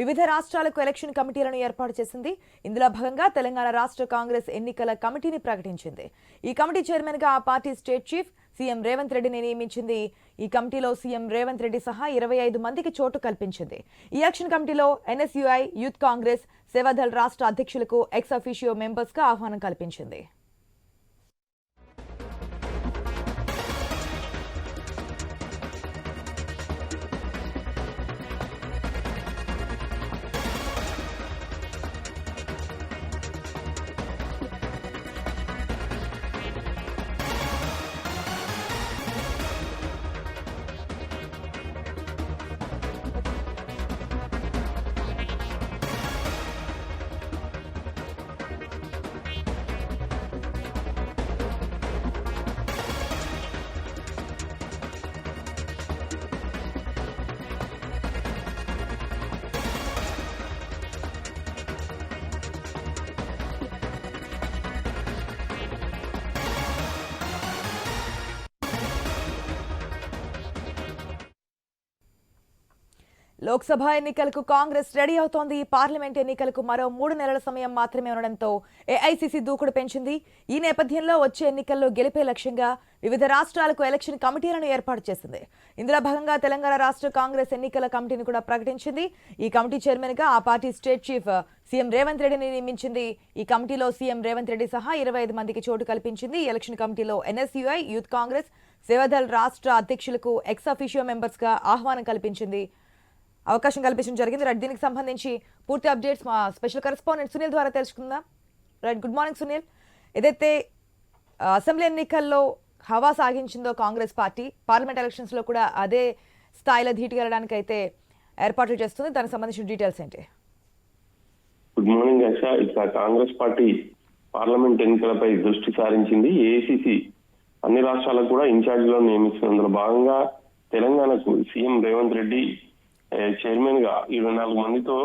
వివిధ రాష్ట్రాలకు ఎలక్షన్ కమిటీలను ఏర్పాటు చేసింది. ఇందులో భాగంగా తెలంగాణ రాష్ట్ర కాంగ్రెస్ ఎన్నికల కమిటీని ప్రకటించింది. ఈ కమిటీ చైర్మన్గా ఆ party state chief CM Revanth రెడ్డిని నియమించింది. ఈ కమిటీలో సీఎం రేవంత్ రెడ్డి సహా ఇరవై ఐదు మందికి చోటు కల్పించింది. ఈ యాక్షన్ కమిటీలో ఎన్ఎస్యుఐ యూత్ కాంగ్రెస్ సేవాదళ్ రాష్ట్ర అధ్యక్షులకు ఎక్స్ అఫీషియో మెంబర్స్గా ఆహ్వానం కల్పించింది. లోక్సభ ఎన్నికలకు కాంగ్రెస్ రెడీ అవుతోంది. పార్లమెంట్ ఎన్నికలకు మరో మూడు నెలల సమయం మాత్రమే ఉండడంతో ఏఐసీసీ దూకుడు పెంచింది. ఈ నేపథ్యంలో వచ్చే ఎన్నికల్లో గెలిపే లక్ష్యంగా వివిధ రాష్ట్రాలకు ఎలక్షన్ కమిటీలను ఏర్పాటు చేసింది. ఇందులో భాగంగా తెలంగాణ రాష్ట్ర కాంగ్రెస్ ఎన్నికల కమిటీని కూడా ప్రకటించింది. ఈ కమిటీ చైర్మన్గా ఆ party state chief CM Revanth రెడ్డిని నియమించింది. ఈ కమిటీలో సీఎం రేవంత్ రెడ్డి సహా ఇరవై ఐదు మందికి చోటు కల్పించింది. ఈ ఎలక్షన్ కమిటీలో ఎన్ఎస్యుఐ యూత్ కాంగ్రెస్ సేవాదల్ రాష్ట్ర అధ్యక్షులకు ఎక్స్ అఫీషియో మెంబర్స్గా ఆహ్వానం కల్పించింది. అవకాశం కల్పించడం జరిగింది. రైట్ దీనికి సంబంధించి పూర్తి అప్డేట్స్ మా స్పెషల్ కరెస్పాండెంట్ సునీల్ ద్వారా తెలుసుకుందాం. Right good morning Sunil. ఏదైతే అసెంబ్లీ ఎన్నికల్లో హవా సాగించిందో కాంగ్రెస్ పార్టీ పార్లమెంట్ ఎలక్షన్స్లో కూడా అదే స్థాయిలో ధీటుకెళ్ళడానికి అయితే ఏర్పాట్లు చేస్తుంది. దానికి సంబంధించిన డీటెయిల్స్ ఏంటి? గుడ్ మార్నింగ్ ఆశ ఇక కాంగ్రెస్ పార్టీ పార్లమెంట్ ఎన్నికలపై దృష్టి సారించింది. ఏఐసిసి అన్ని రాష్ట్రాలకు కూడా ఇన్ఛార్జ్లో నియమిస్తున్నందులో భాగంగా తెలంగాణకు సీఎం రేవంత్ రెడ్డి చైర్మన్గా ఇరవై నాలుగు మందితో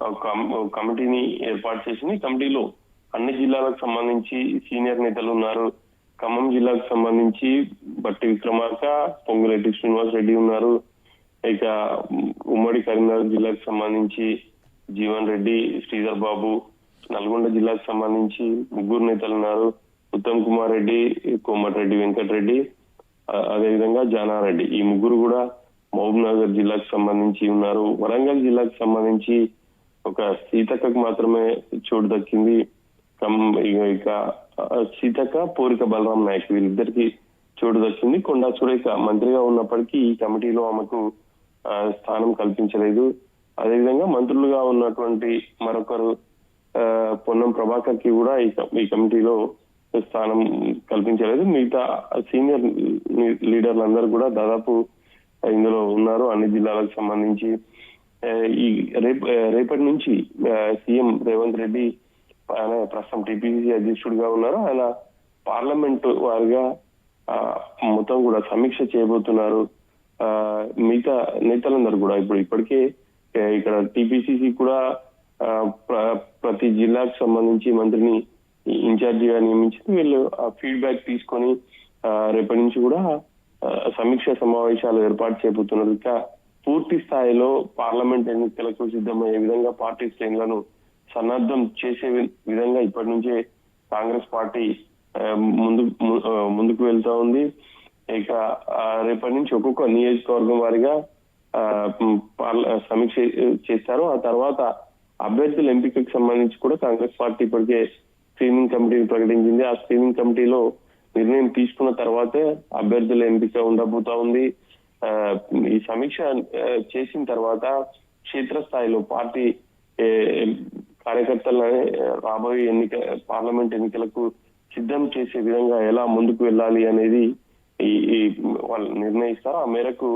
ఒక కమిటీని ఏర్పాటు చేసింది. కమిటీలో అన్ని జిల్లాలకు సంబంధించి సీనియర్ నేతలు ఉన్నారు. ఖమ్మం జిల్లాకు సంబంధించి బట్టి విక్రమార్క పొంగులేటి శ్రీనివాస్ రెడ్డి ఉన్నారు. ఇక ఉమ్మడి కరీంనగర్ జిల్లాకు సంబంధించి జీవన్ రెడ్డి శ్రీధర్ బాబు నల్గొండ జిల్లాకు సంబంధించి ముగ్గురు నేతలు ఉన్నారు. ఉత్తమ్ కుమార్ రెడ్డి కోమటిరెడ్డి వెంకటరెడ్డి అదేవిధంగా జానారెడ్డి. ఈ ముగ్గురు కూడా మహబూబ్ నగర్ జిల్లాకు సంబంధించి ఉన్నారు. వరంగల్ జిల్లాకు సంబంధించి ఒక సీతక్కకు మాత్రమే చోటు దక్కింది. ఇక సీతక్క పూరిక బలరాం నాయక్ వీళ్ళిద్దరికి చోటు దక్కింది. కొండా సురేఖ మంత్రిగా ఉన్నప్పటికీ ఈ కమిటీలో ఆమెకు స్థానం కల్పించలేదు. అదేవిధంగా మంత్రులుగా ఉన్నటువంటి మరొకరు ఆ, పొన్నం ప్రభాకర్కి కూడా ఈ ఈ కమిటీలో స్థానం కల్పించలేదు. మిగతా సీనియర్ లీడర్లందరూ కూడా దాదాపు ఇందులో ఉన్నారు. అన్ని జిల్లాలకు సంబంధించి ఈ రేపు రేపటి నుంచి సీఎం రేవంత్ రెడ్డి ఆయన ప్రస్తుతం టీపీసీసీ అధ్యక్షుడిగా ఉన్నారు. ఆయన పార్లమెంట్ వారిగా ఆ, మొత్తం కూడా సమీక్ష చేయబోతున్నారు. ఆ, మిగతా నేతలందరూ కూడా ఇప్పుడు ఇప్పటికే ఇక్కడ టీపీసీసీ కూడా ఆ, ప్ర- ప్రతి జిల్లాకు సంబంధించి మంత్రిని ఇన్ఛార్జిగా నియమించి వీళ్ళు ఆ ఫీడ్బ్యాక్ తీసుకొని రేపటి నుంచి కూడా సమీక్ష సమావేశాలు ఏర్పాటు చేయబోతున్నారు ఇక పూర్తి స్థాయిలో పార్లమెంట్ ఎన్నికలకు సిద్ధమయ్యే విధంగా పార్టీ శ్రేణులను సన్నద్ధం చేసే విధంగా ఇప్పటి నుంచే కాంగ్రెస్ పార్టీ ముందు ముందుకు వెళ్తా ఉంది. ఇక రేపటి నుంచి ఒక్కొక్క నియోజకవర్గం వారిగా ఆ, పార్ల- సమీక్ష చేస్తారు. ఆ తర్వాత అభ్యర్థుల ఎంపికకు సంబంధించి కూడా కాంగ్రెస్ పార్టీ ఇప్పటికే స్క్రీనింగ్ కమిటీని ప్రకటించింది. ఆ స్క్రీనింగ్ కమిటీలో నిర్ణయం తీసుకున్న తర్వాతే అభ్యర్థుల ఎంపిక ఉండబోతా ఉంది. ఆ, ఈ సమీక్ష చేసిన తర్వాత క్షేత్రస్థాయిలో పార్టీ ఏ, కార్యకర్తలని రాబోయే ఎన్నిక పార్లమెంట్ ఎన్నికలకు సిద్ధం చేసే విధంగా ఎలా ముందుకు వెళ్ళాలి అనేది ఈ వాళ్ళు నిర్ణయిస్తారు. ఆ మేరకు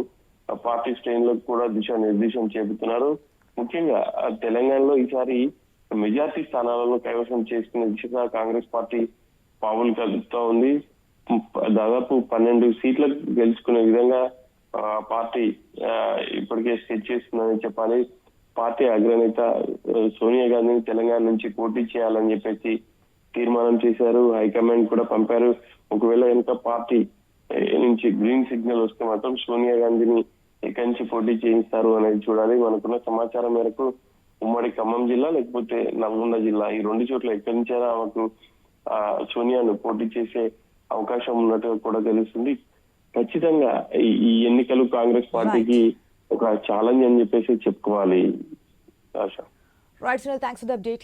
పార్టీ శ్రేణులకు కూడా దిశ నిర్దేశం చేపుతున్నారు ముఖ్యంగా తెలంగాణలో ఈసారి మెజార్టీ స్థానాలలో కైవసం చేసుకునే దిశగా కాంగ్రెస్ పార్టీ పావులు కలుపుతా ఉంది. దాదాపు పన్నెండు సీట్లు గెలుచుకునే విధంగా ఆ, పార్టీ ఇప్పటికే సెట్ చేస్తుందని చెప్పాలి. పార్టీ అగ్రనేత సోనియా గాంధీని తెలంగాణ నుంచి పోటీ చేయాలని చెప్పేసి తీర్మానం చేశారు. హైకమాండ్ కూడా పంపారు. ఒకవేళ కనుక పార్టీ నుంచి గ్రీన్ సిగ్నల్ వస్తే మాత్రం సోనియా గాంధీని ఎక్కడి నుంచి పోటీ చేయిస్తారు అనేది చూడాలి. మనకున్న సమాచారం మేరకు ఉమ్మడి ఖమ్మం జిల్లా లేకపోతే నల్గొండ జిల్లా ఈ రెండు చోట్ల ఎక్కడి నుంచైనా ఆమెకు సోనియాను పోటీ చేసే అవకాశం ఉన్నట్టుగా కూడా తెలుస్తుంది. ఖచ్చితంగా ఈ- ఎన్నికలు కాంగ్రెస్ పార్టీకి ఒక ఛాలెంజ్ అని చెప్పేసి చెప్పుకోవాలి. ఆశ. Right thanks for the update